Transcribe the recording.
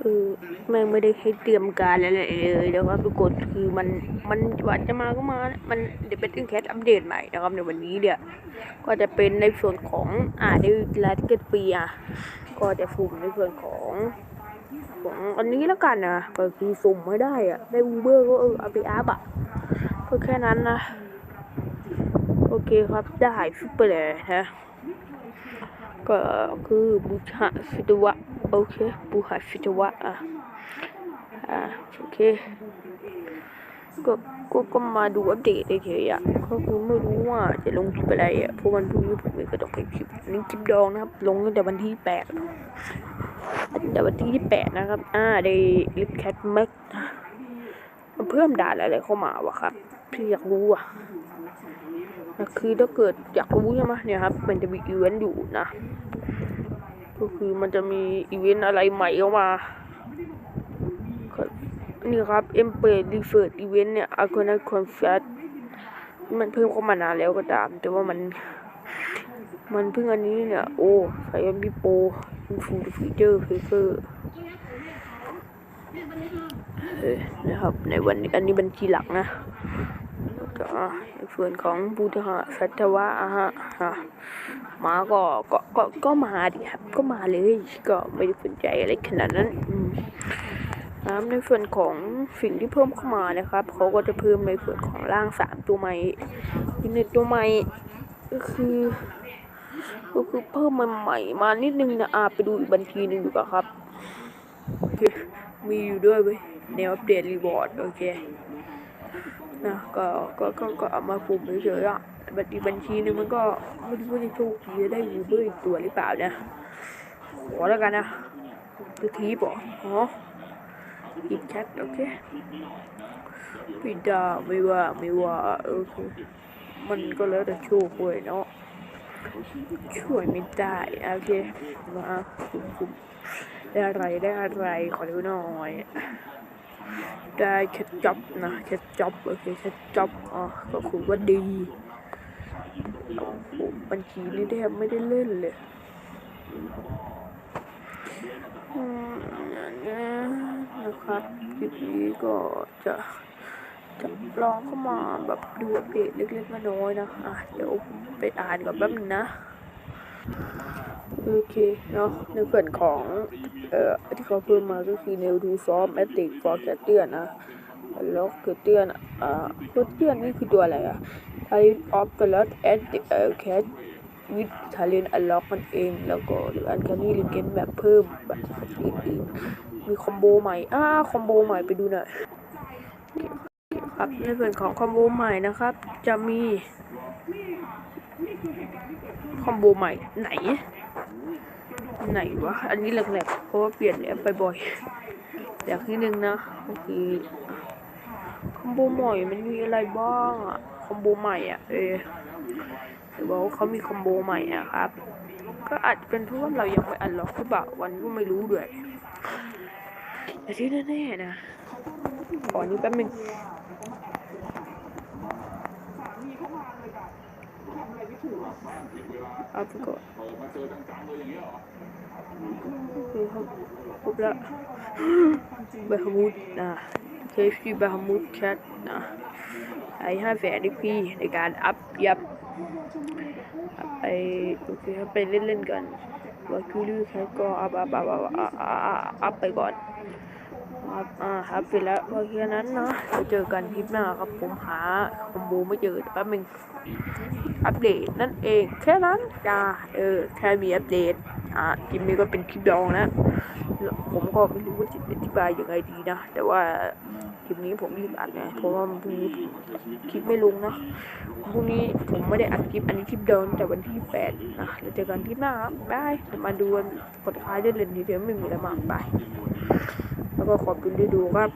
เออแม่งไม่ได้ให้เตรียมการอะไรเลยนะครับทุกคนคือมันมันว่าจะมาก็มานะมันเดี๋ยวเป็นแคสอัปเดตใหม่นะครับในวันนี้เนี่ยก็จะเป็นในส่วนของอ่าในรายที่เกิดฟรีอะก็จะสุ่มในส่วนของของอันนี้แล้วกันนะก็คือสุ่มไม่ได้อะได้อูเบอร์ก็เออเอาไปอัพอะก็แค่นั้นนะ โอเคครับได้ซุปเปอร์เลยนะ ก็คือบูชาฟิตวะโอเคบูชาฟิตวะอะอ่าโอเคก็ก็ก็มาดูอัปเดตเฉยๆอะก็คือไม่รู้ว่าจะลงคลิปอะไรอะเพราะวันพรุ่งนี้ผมเองก็ต้องไปคลิปนี้คลิปดองนะครับ ลงตั้งแต่วันที่แปดตั้งแต่วันที่แปดนะครับ อ่าได้ลิฟแคทแม็กเพิ่มด่านอะไรเข้ามาวะครับพี่อยากรู้อะ คือถ้าเกิดอยากรู้ใช่ไหมเนี่ยครับ มันจะมีอีเวนต์อยู่นะ ก็คือมันจะมีอีเวนต์อะไรใหม่เข้ามาครับนี่ครับ e m p e r r e f e r Event เนี่ย a c o n a Confess มันเพิ่มเข้ามานานแล้วก็ตาม แต่ว่ามันมันเพิ่งอันนี้เนี่ย โอ้ใส่ยังมีโปรฟูฟีเจอร์ฟีเจอร์เออนะครับ ในวันนี้อันนี้บัญชีหลักนะ ก็ในส่วนของบูธหะสัตวะอะฮะมาก็ก็ก็ก็มาดิครับ ก็มาเลยก็ไม่ได้สนใจอะไรขนาดนั้นครับในส่วนของสิ่งที่เพิ่มเข้ามานะครับเขาก็จะเพิ่มในส่วนของร่างสามตัวใหม่อีกหนึ่งตัวใหม่ก็คือก็คือเพิ่มมาใหม่มานิดนึงนะอาไปดูอีกบัญชีหนึ่งดีกว่าครับ มีอยู่ด้วยเว้ยแนวอัปเดตรีวอร์ดโอเค นะก็ก็ก็ก็เอามาปุ่มเฉยๆอะบัญชีบัญชีนึงมันก็ไม่รู้ว่าจะโชคดีจะได้ยูเบอร์อีกตัวหรือเปล่านะขอแล้วกันนะคือทีปเหรออ๋ออีกแชทโอเคไม่ได้ไม่ว่าไม่ว่าโอเคมันก็แล้วแต่โชคเว้ยเนาะช่วยไม่ได้โอเคมาคุมคุมได้อะไรได้อะไรขอดูหน่อย ได้แค่จ็อบนะแค่จ็อบโอเคแค่จ็อบอ๋อก็คือว่าดีโอ้โหบัญชีนี่แทบไม่ได้เล่นเลยอย่างเงี้ยนะครับคลิปนี้ก็จะจะลองเข้ามาแบบดูอัปเดตเล็กๆน้อยๆนะอะเดี๋ยวไปอ่านก่อนแป๊บนึงนะ โอเคเนาะในส่วนของ เอ่อที่เขาเพิ่มมาก็คือ new to form ethic for cat เตือนนะแล้วคือเตือนอ่าคือเตือนนี่คือตัวอะไรอะ type of the lot at the uh, cat with talent unlock มันเอง แล้วก็หรืออันคันนี้หรือเกมแบบเพิ่มแบบอื่นๆมีคอมโบใหม่อ่าคอมโบใหม่ไปดูหน่อยครับในส่วนของคอมโบใหม่นะครับ จะมี คอมโบใหม่ไหน ไหนวะ อันนี้แหลกๆเพราะว่าเปลี่ยนแอปไปบ่อยอย่างที่หนึ่งนะก็คือคอมโบใหม่มันมีอะไรบ้างอะคอมโบใหม่อะ เออหรือว่าเขามีคอมโบใหม่อะครับ ก็อาจจะเป็นเพราะว่าเรายังไม่อันล็อกหรือเปล่าวันก็ไม่รู้ด้วยแต่ที่แน่ๆนะขอนี้แป๊บนึง อาไปก่อนคือครับครบแล้วบาฮามุดนะเคฟีบาฮามุดแคทนะไอ้ห้าแสนดิพี่ในการอัพยับไปโอเคครับไปเล่นๆกันวาคิลี่แคทก็อัพอัพอัพอัพอัพอัพไปก่อน อัพอ่าครับเสร็จแล้วก็แค่นั้นเนาะเดี๋ยวเจอกันคลิปหน้าครับผมหาคอมโบไม่เจอแป๊บนึงอัปเดตนั่นเองแค่นั้นจ้าเออแค่มีอัปเดตอ่าคลิปนี้ก็เป็นคลิปดองนะผมก็ไม่รู้ว่าจะอธิบายยังไงดีนะ แต่ว่าคลิปนี้ผมรีบอัดไงเพราะว่าพรุ่งนี้คลิปไม่ลงนะพรุ่งนี้ผมไม่ได้อัดคลิปอันนี้คลิปเดินแต่วันที่แปดนะเราเจอกันคลิปหน้าครับบายมาดูกันกดคล้ายได้เลยทีเดียวไม่มีอะไรมากบาย แล้วก็ขอบคุณที่ดูครับ